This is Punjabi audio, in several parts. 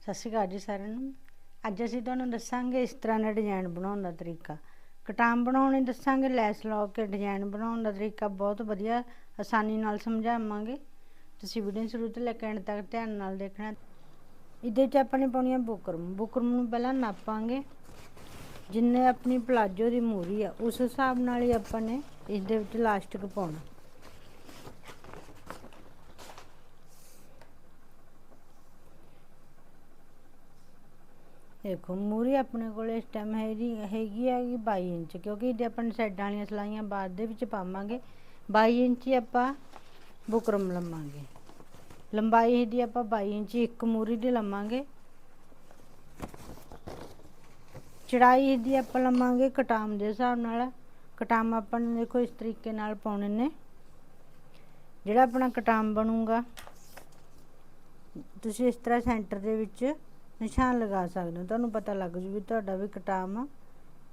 ਸਤਿ ਸ਼੍ਰੀ ਅਕਾਲ ਜੀ ਸਾਰਿਆਂ ਨੂੰ। ਅੱਜ ਅਸੀਂ ਤੁਹਾਨੂੰ ਦੱਸਾਂਗੇ ਇਸ ਤਰ੍ਹਾਂ ਦਾ ਡਿਜ਼ਾਈਨ ਬਣਾਉਣ ਦਾ ਤਰੀਕਾ। ਕਟਾਮ ਬਣਾਉਣੇ ਦੱਸਾਂਗੇ, ਲੈਸ ਲਾ ਕੇ ਡਿਜ਼ਾਈਨ ਬਣਾਉਣ ਦਾ ਤਰੀਕਾ ਬਹੁਤ ਵਧੀਆ, ਆਸਾਨੀ ਨਾਲ ਸਮਝਾਵਾਂਗੇ। ਤੁਸੀਂ ਵੀਡੀਓ ਸ਼ੁਰੂ ਤੋਂ ਲੈ ਕੇ ਐਂਡ ਤੱਕ ਧਿਆਨ ਨਾਲ ਦੇਖਣਾ। ਇਹਦੇ 'ਚ ਆਪਾਂ ਨੇ ਪਾਉਣੀ ਆ ਬੁਕਰਮ। ਬੁਕਰਮ ਨੂੰ ਪਹਿਲਾਂ ਨਾਪਾਂਗੇ। ਜਿੰਨੇ ਆਪਣੀ ਪਲਾਜੋ ਦੀ ਮੂਰੀ ਆ, ਉਸ ਹਿਸਾਬ ਨਾਲ ਹੀ ਆਪਾਂ ਨੇ ਇਸ ਦੇ ਵਿੱਚ ਲਾਸਟਿਕ ਪਾਉਣਾ। ਦੇਖੋ ਮੂਰੀ ਆਪਣੇ ਕੋਲ ਇਸ ਟਾਈਮ ਹੈਗੀ ਹੈਗੀ ਹੈਗੀ 22 ਇੰਚ, ਕਿਉਂਕਿ ਇਹਦੇ ਆਪਾਂ ਸਾਈਡਾਂ ਵਾਲੀਆਂ ਸਲਾਈਆਂ ਬਾਅਦ ਦੇ ਵਿੱਚ ਪਾਵਾਂਗੇ। 22 ਇੰਚ ਹੀ ਆਪਾਂ ਬੁਕਰਮ ਲਵਾਂਗੇ ਲੰਬਾਈ ਇਹਦੀ ਆਪਾਂ 22 ਇੰਚ ਇੱਕ ਮੂਰੀ ਦੀ ਲਵਾਂਗੇ ਚੜਾਈ ਇਹਦੀ ਆਪਾਂ ਲਵਾਂਗੇ ਕਟਾਮ ਦੇ ਹਿਸਾਬ ਨਾਲ। ਕਟਾਮ ਆਪਾਂ ਨੇ ਦੇਖੋ ਇਸ ਤਰੀਕੇ ਨਾਲ ਪਾਉਣੇ ਨੇ। ਜਿਹੜਾ ਆਪਣਾ ਕਟਾਮ ਬਣੂਗਾ, ਤੁਸੀਂ ਇਸ ਤਰ੍ਹਾਂ ਸੈਂਟਰ ਦੇ ਵਿੱਚ ਨਿਸ਼ਾਨ ਲਗਾ ਸਕਦੇ ਹੋ। ਤੁਹਾਨੂੰ ਪਤਾ ਲੱਗ ਜੂ ਵੀ ਤੁਹਾਡਾ ਵੀ ਕਟਾਮ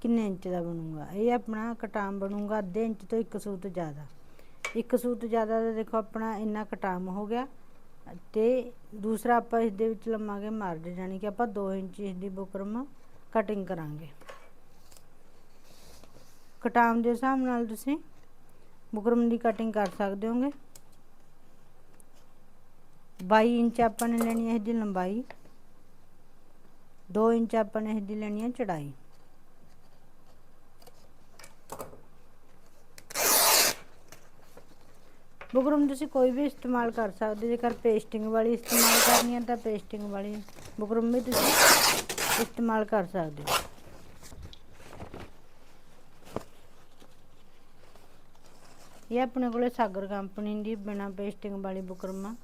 ਕਿੰਨੇ ਇੰਚ ਦਾ ਬਣੂਗਾ। ਇਹ ਆਪਣਾ ਕਟਾਮ ਬਣੂਗਾ ਅੱਧੇ ਇੰਚ ਤੋਂ ਇੱਕ ਸੂਤ ਜ਼ਿਆਦਾ। ਇੱਕ ਸੂਤ ਜ਼ਿਆਦਾ ਦਾ ਦੇਖੋ ਆਪਣਾ ਇੰਨਾ ਕਟਾਮ ਹੋ ਗਿਆ ਤੇ ਦੂਸਰਾ ਆਪਾਂ ਇਸ ਦੇ ਵਿੱਚ ਲੰਮਾਂਗੇ ਮਾਰਜ ਜਾਨੀ ਕਿ ਆਪਾਂ 2 ਇੰਚ ਇਸ ਦੀ ਬੁਕਰਮ ਕਟਿੰਗ ਕਰਾਂਗੇ। ਕਟਾਮ ਦੇ ਹਿਸਾਬ ਨਾਲ ਤੁਸੀਂ ਬੁਕਰਮ ਦੀ ਕਟਿੰਗ ਕਰ ਸਕਦੇ ਹੋਗੇ। 22 ਇੰਚ ਆਪਾਂ ਨੇ ਲੈਣੀ ਹੈ ਇਹਦੀ ਲੰਬਾਈ। 2 ਇੰਚ ਆਪਾਂ ਨੇ ਇਹਦੀ ਲੈਣੀ ਹੈ ਚੜਾਈ। ਬੁਕਰਮ, ਤੁਸੀਂ ਕੋਈ ਵੀ ਇਸਤੇਮਾਲ ਕਰ ਸਕਦੇ, ਜੇਕਰ ਪੇਸਟਿੰਗ ਵਾਲੀ ਇਸਤੇਮਾਲ ਕਰਨੀ ਹੈ ਤਾਂ ਪੇਸਟਿੰਗ ਵਾਲੀ ਬੁਕਰਮ ਵੀ ਤੁਸੀਂ ਇਸਤੇਮਾਲ ਕਰ ਸਕਦੇ ਹੋ। ਇਹ ਆਪਣੇ ਕੋਲੇ ਸਾਗਰ ਕੰਪਨੀ ਦੀ ਬਿਨਾ ਪੇਸਟਿੰਗ ਵਾਲੀ ਬੁਕਰਮ ਆ।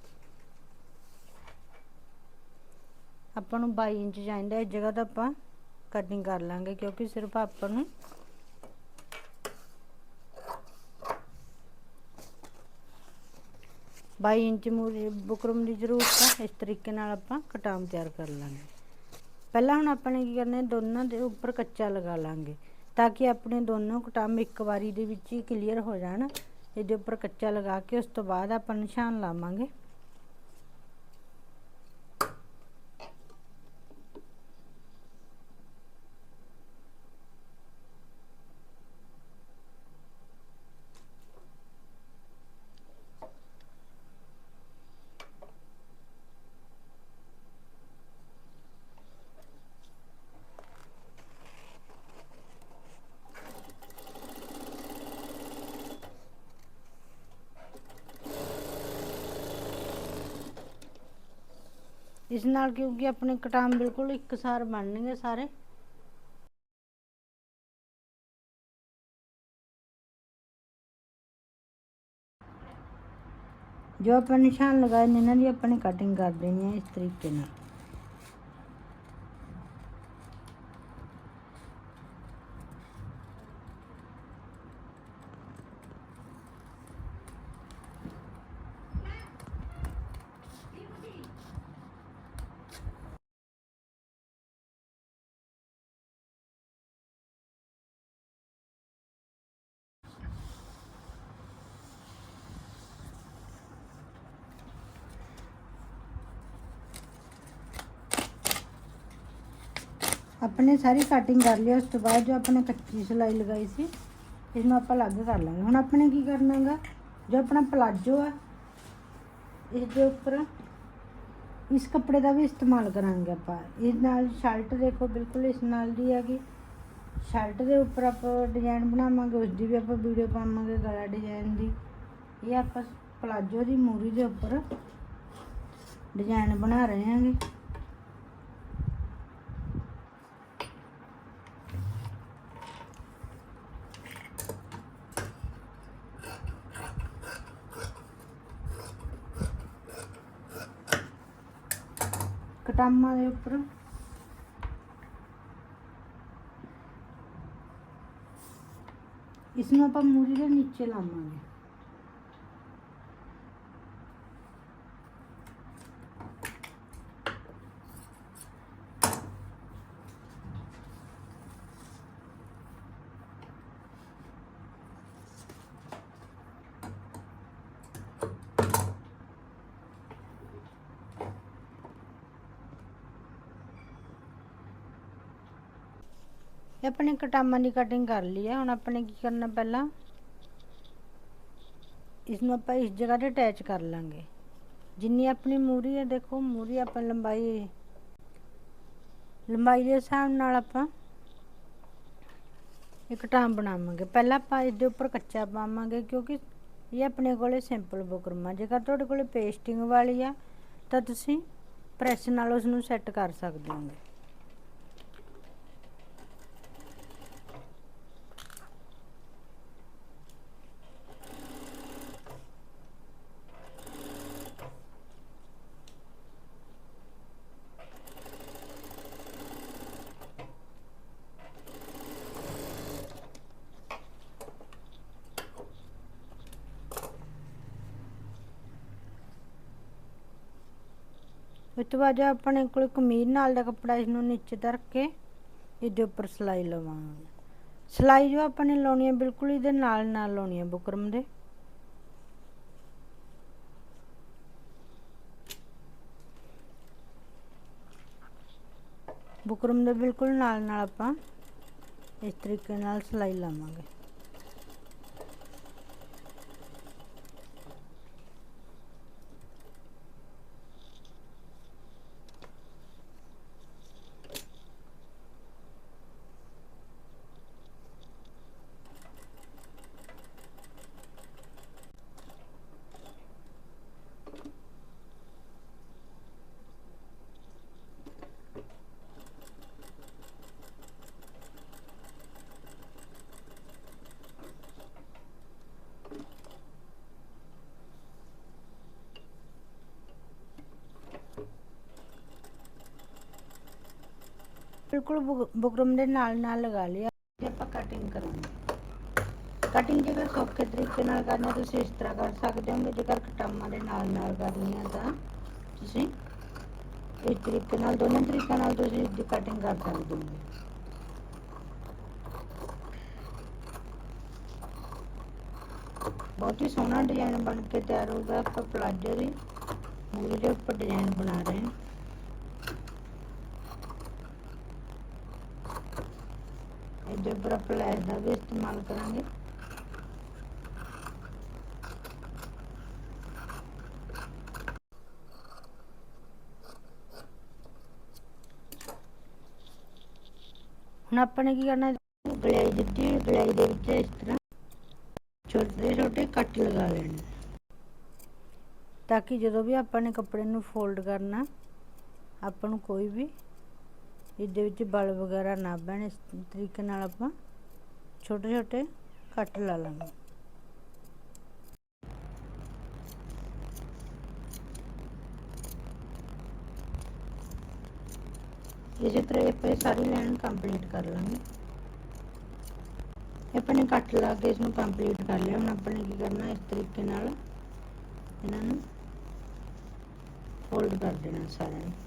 ਆਪਾਂ ਨੂੰ 22 ਇੰਚ ਚਾਹੀਦਾ, ਇਸ ਜਗ੍ਹਾ ਤਾਂ ਆਪਾਂ ਕਟਿੰਗ ਕਰ ਲਾਂਗੇ, ਕਿਉਂਕਿ ਸਿਰਫ ਆਪਾਂ ਨੂੰ ਬਾਈ ਇੰਚ ਮੂਰੀ, ਬੁਕਰਮ ਦੀ ਜ਼ਰੂਰਤ ਹੈ ਇਸ ਤਰੀਕੇ ਨਾਲ ਆਪਾਂ ਕਟਾਮ ਤਿਆਰ ਕਰ ਲਾਂਗੇ। ਪਹਿਲਾਂ ਹੁਣ ਆਪਾਂ ਨੇ ਕੀ ਕਰਨਾ ਹੈ ਦੋਨਾਂ ਦੇ ਉੱਪਰ ਕੱਚਾ ਲਗਾ ਲਾਂਗੇ, ਤਾਂ ਕਿ ਆਪਣੇ ਦੋਨੋਂ ਕਟਾਮ ਇੱਕ ਵਾਰੀ ਦੇ ਵਿੱਚ ਹੀ ਕਲੀਅਰ ਹੋ ਜਾਣ, ਇਹਦੇ ਉੱਪਰ ਕੱਚਾ ਲਗਾ ਕੇ ਉਸ ਤੋਂ ਬਾਅਦ ਆਪਾਂ ਨਿਸ਼ਾਨ ਲਾਵਾਂਗੇ। ਇਸ ਨਾਲ ਕਿਉਂਕਿ ਆਪਣੇ ਕਟਾਮ ਬਿਲਕੁਲ ਇੱਕਸਾਰ ਬਣਨਗੇ ਸਾਰੇ। ਜੋ ਆਪਾਂ ਨਿਸ਼ਾਨ ਲਗਾਏ ਨੇ, ਇਹਨਾਂ ਦੀ ਆਪਣੀ ਕਟਿੰਗ ਕਰ ਦੇਣੀ ਹੈ ਇਸ ਤਰੀਕੇ ਨਾਲ। ਆਪਣੇ ਸਾਰੀ ਕਟਿੰਗ ਕਰ ਲਈ, ਉਸ ਤੋਂ ਬਾਅਦ ਜੋ ਆਪਣੇ ਕੱਚੀ ਸਿਲਾਈ ਲਗਾਈ ਸੀ ਇਸ ਨੂੰ ਆਪਾਂ ਅਲੱਗ ਕਰ ਲਾਂਗੇ। ਹੁਣ ਆਪਣੇ ਕੀ ਕਰਨਾਗਾ ਜੋ ਆਪਣਾ ਪਲਾਜੋ ਆ ਇਸ ਦੇ ਉੱਪਰ ਇਸ ਕੱਪੜੇ ਦਾ ਵੀ ਇਸਤੇਮਾਲ ਕਰਾਂਗੇ ਆਪਾਂ। ਇਸ ਨਾਲ ਸ਼ਰਟ ਦੇਖੋ, ਬਿਲਕੁਲ ਇਸ ਨਾਲ ਦੀ ਹੈਗੀ। ਸ਼ਰਟ ਦੇ ਉੱਪਰ ਆਪਾਂ ਡਿਜ਼ਾਈਨ ਬਣਾਵਾਂਗੇ, ਉਸ ਦੀ ਵੀ ਆਪਾਂ ਵੀਡੀਓ ਪਾਵਾਂਗੇ ਗਲਾ ਡਿਜ਼ਾਈਨ ਦੀ। ਇਹ ਆਪਾਂ ਪਲਾਜੋ ਦੀ ਮੂਰੀ ਦੇ ਉੱਪਰ ਡਿਜ਼ਾਈਨ ਬਣਾ ਰਹੇ ਹਾਂਗੇ। ਕਟਾਮਾਂ ਦੇ ਉੱਪਰ। ਇਸ ਨੂੰ ਆਪਾਂ ਮੂਰੀ ਦੇ ਨੀਚੇ ਲਾਵਾਂਗੇ। ਇਹ ਆਪਣੇ ਕਟਾਮਾਂ ਦੀ ਕਟਿੰਗ ਕਰ ਲਈ ਹੈ ਹੁਣ ਆਪਣੇ ਕੀ ਕਰਨਾ ਪਹਿਲਾਂ? ਇਸ ਨੂੰ ਆਪਾਂ ਇਸ ਜਗ੍ਹਾ ਤੇ ਅਟੈਚ ਕਰ ਲਾਂਗੇ। ਜਿੰਨੀ ਆਪਣੀ ਮੂਰੀ ਹੈ, ਦੇਖੋ, ਮੂਰੀ ਆਪਾਂ ਲੰਬਾਈ ਲੰਬਾਈ ਦੇ ਹਿਸਾਬ ਨਾਲ ਆਪਾਂ ਇੱਕ ਟਾਮ ਬਣਾਵਾਂਗੇ। ਪਹਿਲਾਂ ਆਪਾਂ ਇਸ ਦੇ ਉੱਪਰ ਕੱਚਾ ਪਾਵਾਂਗੇ, ਕਿਉਂਕਿ ਇਹ ਆਪਣੇ ਕੋਲੇ ਸਿੰਪਲ ਬੁਕਰਮਾ ਜੇਕਰ ਤੁਹਾਡੇ ਕੋਲੇ ਪੇਸਟਿੰਗ ਵਾਲੀ ਆ, ਤਾਂ ਤੁਸੀਂ ਪ੍ਰੈਸ ਨਾਲ ਉਸ ਨੂੰ ਸੈੱਟ ਕਰ ਸਕਦੇ ਹੋਗੇ। ਉਸ ਤੋਂ ਬਾਅਦ ਜੋ ਆਪਣੇ ਕੋਲ ਕਮੀਜ਼ ਨਾਲ ਦਾ ਕੱਪੜਾ ਇਸ ਨੂੰ ਨੀਚੇ ਧਰ ਕੇ ਇਹਦੇ ਉੱਪਰ ਸਿਲਾਈ ਲਵਾਂਗੇ। ਸਿਲਾਈ ਜੋ ਆਪਾਂ ਨੇ ਲਾਉਣੀ ਹੈ ਬਿਲਕੁਲ ਇਹਦੇ ਨਾਲ ਨਾਲ ਲਾਉਣੀ ਹੈ ਬੁਕਰਮ ਦੇ। ਬੁਕਰਮ ਦੇ ਬਿਲਕੁਲ ਨਾਲ ਨਾਲ ਆਪਾਂ ਇਸ ਤਰੀਕੇ ਨਾਲ ਸਿਲਾਈ ਲਾਵਾਂਗੇ। ਬਿਲਕੁਲ ਬੁਕਰਮ ਦੇ ਨਾਲ ਨਾਲ ਲਗਾ ਲਿਆ। ਤੇ ਆਪਾਂ ਕਟਿੰਗ ਕਰਾਂਗੇ। ਕਟਿੰਗ ਜੇਕਰ ਸੌਖੇ ਤਰੀਕੇ ਨਾਲ ਕਰਨਾ, ਤੁਸੀਂ ਇਸ ਤਰ੍ਹਾਂ ਕਰ ਸਕਦੇ ਹੋ। ਜੇਕਰ ਕਟਾਮਾਂ ਦੇ ਨਾਲ ਨਾਲ ਕਰਨੀ ਹੈ ਤਾਂ ਤੁਸੀਂ ਇਸ ਤਰੀਕੇ ਨਾਲ, ਦੋਨੋਂ ਤਰੀਕਿਆਂ ਨਾਲ ਤੁਸੀਂ ਇਸ ਦੀ ਕਟਿੰਗ ਕਰ ਸਕਦੇ ਹੋ। ਬਹੁਤ ਹੀ ਸੋਹਣਾ ਡਿਜ਼ਾਈਨ ਬਣ ਕੇ ਤਿਆਰ ਹੋਊਗਾ ਆਪਾਂ ਪਲਾਜੋ ਦੀ ਮੂਰੀ ਦੇ ਉੱਪਰ ਡਿਜ਼ਾਈਨ ਬਣਾ ਰਹੇ ਹਾਂ। ਇਹਦੇ ਉੱਪਰ ਦਾ ਵੀ ਇਸਤੇਮਾਲ ਕਰਾਂਗੇ। ਹੁਣ ਆਪਾਂ ਨੇ ਕੀ ਕਰਨਾ ਗਲਾਈ ਦਿੱਤੀ ਹੋਈ ਗਲਾਈ ਦੇ ਵਿੱਚ ਇਸ ਤਰ੍ਹਾਂ ਛੋਟੇ ਛੋਟੇ ਕੱਟ ਲਗਾ ਲੈਣੇ। ਤਾਂ ਕਿ ਜਦੋਂ ਵੀ ਆਪਾਂ ਨੇ ਕੱਪੜੇ ਨੂੰ ਫੋਲਡ ਕਰਨਾ, ਆਪਾਂ ਨੂੰ ਕੋਈ ਵੀ ਇਹਦੇ ਵਿੱਚ ਬਲ ਵਗੈਰਾ ਨਾ ਬਣ ਇਸ ਤਰੀਕੇ ਨਾਲ ਆਪਾਂ ਛੋਟੇ ਛੋਟੇ ਕੱਟ ਲਾ ਲਾਂਗੇ। ਇਸੇ ਤਰ੍ਹਾਂ ਆਪਾਂ ਇਹ ਸਾਰੀ ਲਾਈਨ ਕੰਪਲੀਟ ਕਰ ਲਾਂਗੇ। ਨੇ ਕੱਟ ਲਾ ਕੇ ਇਸ ਨੂੰ ਕੰਪਲੀਟ ਕਰ ਲਿਆ। ਹੁਣ ਆਪਾਂ ਨੇ ਕੀ ਕਰਨਾ, ਇਸ ਤਰੀਕੇ ਨਾਲ ਇਹਨਾਂ ਨੂੰ ਫੋਲਡ ਕਰ ਦੇਣਾ ਸਾਰਿਆਂ ਨੂੰ।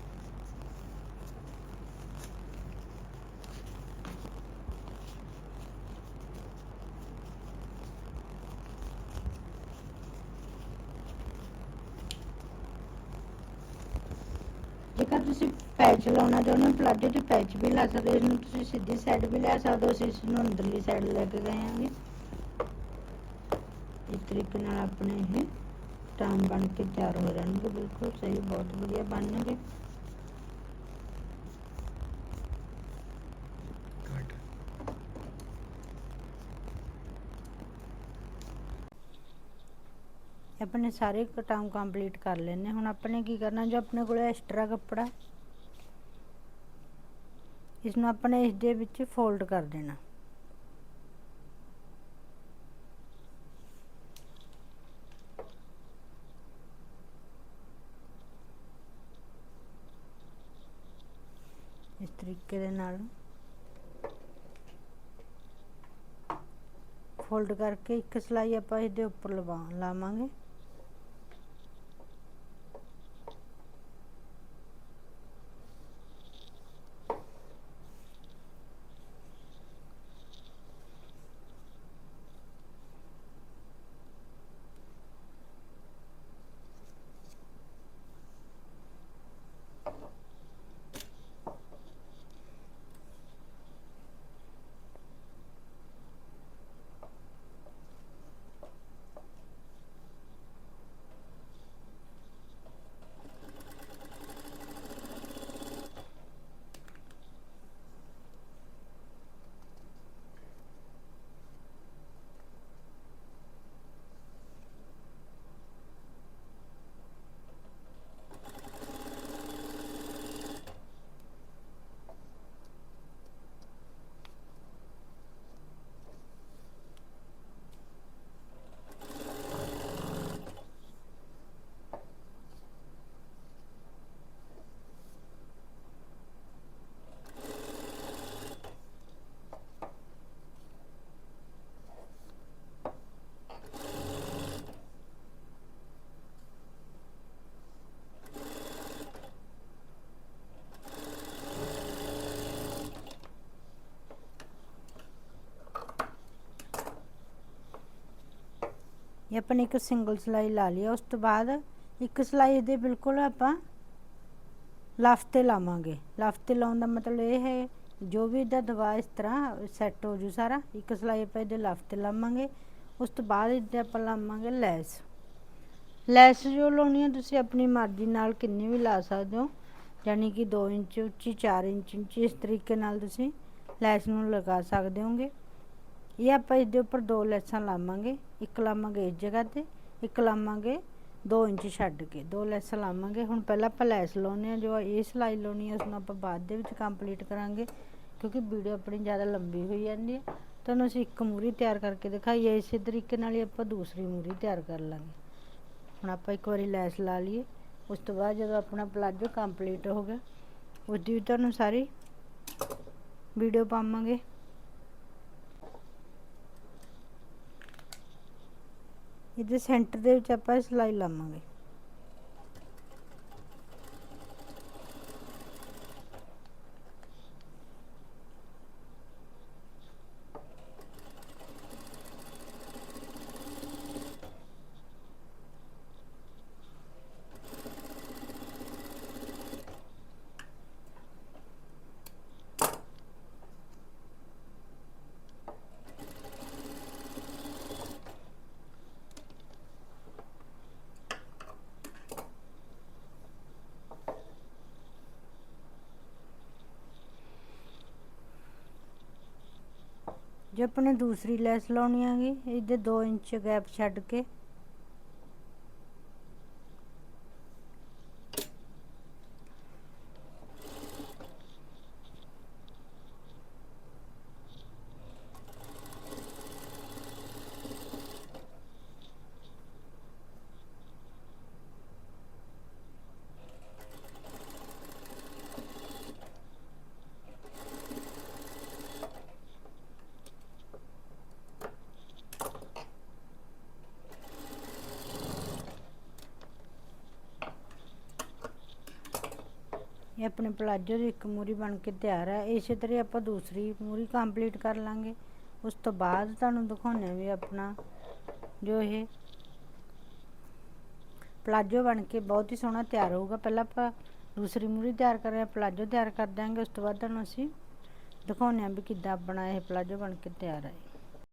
ਜੇਕਰ ਤੁਸੀਂ ਪੈਚ ਲਾਉਣਾ ਚਾਹੁੰਦੇ ਹੋ ਪਲਾਜੋ ਤੇ ਪੈਚ ਵੀ ਲਾ ਸਕਦੇ ਹੋ ਇਹਨੂੰ ਤੁਸੀਂ ਸਿੱਧੀ ਸਾਈਡ ਵੀ ਲੈ ਸਕਦੇ ਹੋ, ਅਸੀਂ ਇਸ ਨੂੰ ਅੰਦਰਲੀ ਸਾਈਡ ਲੈ ਕੇ ਗਏ ਆਂਗੇ ਇਸ ਤਰੀਕੇ ਨਾਲ ਆਪਣੇ ਇਹ ਟਾਮ ਬਣ ਕੇ ਤਿਆਰ ਹੋ ਜਾਣਗੇ, ਬਿਲਕੁਲ ਸਹੀ, ਬਹੁਤ ਵਧੀਆ ਬਣਨਗੇ ਆਪਣੇ ਸਾਰੇ ਕਟਾਮ ਕੰਪਲੀਟ ਕਰ ਲੈਣੇ ਹੁਣ ਆਪਣੇ ਕੀ ਕਰਨਾ? ਜੋ ਆਪਣੇ ਕੋਲ ਐਕਸਟਰਾ ਕੱਪੜਾ ਇਸ ਨੂੰ ਆਪਣੇ ਇਸ ਦੇ ਵਿੱਚ ਫੋਲਡ ਕਰ ਦੇਣਾ। ਇਸ ਤਰੀਕੇ ਦੇ ਨਾਲ ਫੋਲਡ ਕਰਕੇ ਇੱਕ ਸਲਾਈ ਆਪਾਂ ਇਹਦੇ ਉੱਪਰ ਲਵਾ ਲਾਵਾਂਗੇ। ਇਹ ਆਪਾਂ ਨੇ ਇੱਕ ਸਿੰਗਲ ਸਲਾਈ ਲਾ ਲਈ ਆ। ਉਸ ਤੋਂ ਬਾਅਦ ਇੱਕ ਸਲਾਈ ਦੇ ਬਿਲਕੁਲ ਆਪਾਂ ਲਫ ਤੇ ਲਾਵਾਂਗੇ। ਲਫ ਤੇ ਲਾਉਣ ਦਾ ਮਤਲਬ ਇਹ ਹੈ, ਜੋ ਵੀ ਇਹਦਾ ਦਵਾ ਇਸ ਤਰ੍ਹਾਂ ਸੈੱਟ ਹੋ ਜੂ ਸਾਰਾ, ਇੱਕ ਸਲਾਈ ਆਪਾਂ ਇਹਦੇ ਲਫ ਤੇ ਲਾਵਾਂਗੇ। ਉਸ ਤੋਂ ਬਾਅਦ ਇਹਦੇ ਆਪਾਂ ਲਾਵਾਂਗੇ ਲੈਸ। ਲੈਸ ਜੋ ਲਾਉਣੀ ਹੈ ਤੁਸੀਂ ਆਪਣੀ ਮਰਜ਼ੀ ਨਾਲ ਕਿੰਨੀ ਵੀ ਲਾ ਸਕਦੇ ਹੋ ਯਾਨੀ ਕਿ 2 ਇੰਚ ਉੱਚੀ 4 ਇੰਚ ਉੱਚੀ, ਇਸ ਤਰੀਕੇ ਨਾਲ ਤੁਸੀਂ ਲੈਸ ਨੂੰ ਲਗਾ ਸਕਦੇ ਹੋਗੇ। ਇਹ ਆਪਾਂ ਇਹਦੇ ਉੱਪਰ ਦੋ ਲੈਸਾਂ ਲਾਵਾਂਗੇ। ਇੱਕ ਲਾਵਾਂਗੇ ਇਸ ਜਗ੍ਹਾ ਤੇ, ਇੱਕ ਲਾਵਾਂਗੇ 2 ਇੰਚ ਛੱਡ ਕੇ, ਦੋ ਲੈਸਾਂ ਲਾਵਾਂਗੇ। ਹੁਣ ਪਹਿਲਾਂ ਆਪਾਂ ਲੈਸ ਲਾਉਣੇ ਆ ਜੋ ਇਹ ਸਿਲਾਈ ਲਾਉਣੀ ਹੈ ਉਸ ਨੂੰ ਆਪਾਂ ਬਾਅਦ ਦੇ ਵਿੱਚ ਕੰਪਲੀਟ ਕਰਾਂਗੇ, ਕਿਉਂਕਿ ਵੀਡੀਓ ਆਪਣੀ ਜ਼ਿਆਦਾ ਲੰਬੀ ਹੋਈ ਜਾਂਦੀ ਹੈ ਤੁਹਾਨੂੰ ਅਸੀਂ ਇੱਕ ਮੂਰੀ ਤਿਆਰ ਕਰਕੇ ਦਿਖਾਈਏ, ਇਸੇ ਤਰੀਕੇ ਨਾਲ ਹੀ ਆਪਾਂ ਦੂਸਰੀ ਮੂਰੀ ਤਿਆਰ ਕਰ ਲਾਂਗੇ। ਹੁਣ ਆਪਾਂ ਇੱਕ ਵਾਰੀ ਲੈਸ ਲਾ ਲਈਏ, ਉਸ ਤੋਂ ਬਾਅਦ ਜਦੋਂ ਆਪਣਾ ਪਲਾਜੋ ਕੰਪਲੀਟ ਹੋ ਗਿਆ, ਉਸ ਦੀ ਵੀ ਤੁਹਾਨੂੰ ਸਾਰੀ ਵੀਡੀਓ ਪਾਵਾਂਗੇ। ਇਹਦੇ ਸੈਂਟਰ ਦੇ ਵਿੱਚ ਆਪਾਂ ਸਿਲਾਈ ਲਾਵਾਂਗੇ। ਜੇ ਆਪਣੇ ਦੂਸਰੀ ਲੈਸ ਲਾਉਣੀ ਹੈਗੀ ਇਹਦੇ 2 ਇੰਚ ਗੈਪ ਛੱਡ ਕੇ ਇਹ ਆਪਣੇ ਪਲਾਜੋ ਦੀ ਇੱਕ ਮੂਰੀ ਬਣ ਕੇ ਤਿਆਰ ਹੈ। ਇਸੇ ਤਰ੍ਹਾਂ ਆਪਾਂ ਦੂਸਰੀ ਮੂਰੀ ਕੰਪਲੀਟ ਕਰ ਲਾਂਗੇ। ਉਸ ਤੋਂ ਬਾਅਦ ਤੁਹਾਨੂੰ ਦਿਖਾਉਣੇ ਵੀ ਆਪਣਾ ਜੋ ਇਹ ਪਲਾਜੋ ਬਣ ਕੇ ਬਹੁਤ ਹੀ ਸੋਹਣਾ ਤਿਆਰ ਹੋਊਗਾ। ਪਹਿਲਾਂ ਆਪਾਂ ਦੂਸਰੀ ਮੂਰੀ ਤਿਆਰ ਕਰ ਰਹੇ ਹਾਂ, ਪਲਾਜੋ ਤਿਆਰ ਕਰ ਦਾਂਗੇ ਉਸ ਤੋਂ ਬਾਅਦ ਤੁਹਾਨੂੰ ਅਸੀਂ ਦਿਖਾਉਣੇ ਆ ਵੀ ਕਿੱਦਾਂ ਆਪਣਾ ਇਹ ਪਲਾਜੋ ਬਣ ਕੇ ਤਿਆਰ ਹੈ।